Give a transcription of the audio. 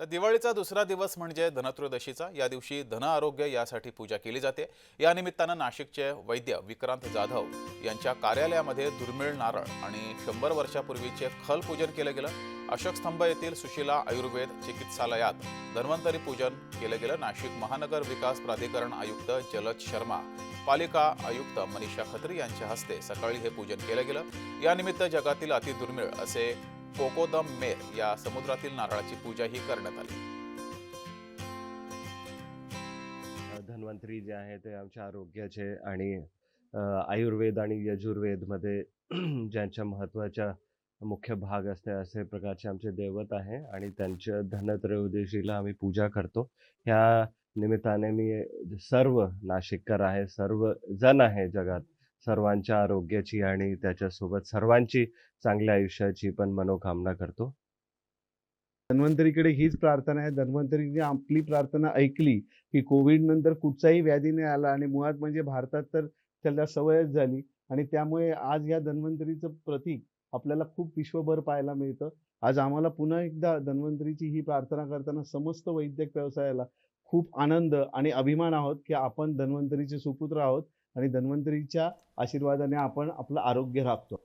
तर दिवाळीचा दुसरा दिवस म्हणजे धनत्रयोदशीचा. या दिवशी धन आरोग्य यासाठी पूजा केली जाते. या निमित्तानं नाशिकचे वैद्य विक्रांत जाधव यांच्या कार्यालयामध्ये दुर्मिळ नारळ आणि शंभर वर्षापूर्वीचे खल पूजन केलं गेलं. अशोकस्तंभ येथील सुशिला आयुर्वेद चिकित्सालयात धन्वंतरी पूजन केलं गेलं. नाशिक महानगर विकास प्राधिकरण आयुक्त जलज शर्मा पालिका आयुक्त मनीषा खत्री यांच्या हस्ते सकाळी हे पूजन केलं गेलं. यानिमित्त जगातील अतिदुर्मिळ असे कोकोदम मेर या समुद्रातील नारळाची पूजाही करण्यात आली. धन्वंतरी जे आहे ते आमच्या आरोग्याचे आणि आयुर्वेद आणि यजुर्वेदमध्ये ज्यांच्या महत्त्वाच्या मुख्य भाग असते असे प्रकारचे आमचे दैवत आहे आणि त्यांच्या धनत्रयोदशीला आम्ही पूजा करतो. ह्या निमित्ताने मी सर्व नाशिककर आहे सर्व जण आहे जगात. सर्वांच्या आरोग्याची आणि त्याच्यासोबत सर्वांची चांगल्या आयुष्याची पण मनोकामना करतो. धन्वंतरीकडे हीच प्रार्थना आहे. धन्वंतरीने आपली प्रार्थना ऐकली की कोविड नंतर कुठचाही व्याधी नाही आला आणि मुळात म्हणजे भारतात तर त्याला सवयच झाली आणि त्यामुळे आज या धन्वंतरीचं प्रतीक आपल्याला खूप विश्वभर पाहायला मिळतं. आज आम्हाला पुन्हा एकदा धन्वंतरीची ही प्रार्थना करताना समस्त वैद्यक व्यवसायाला खूप आनंद आणि अभिमान आहोत की आपण धन्वंतरीचे सुपुत्र आहोत आणि धन्वंतरीच्या आशीर्वादाने आपण आपलं आरोग्य राखतो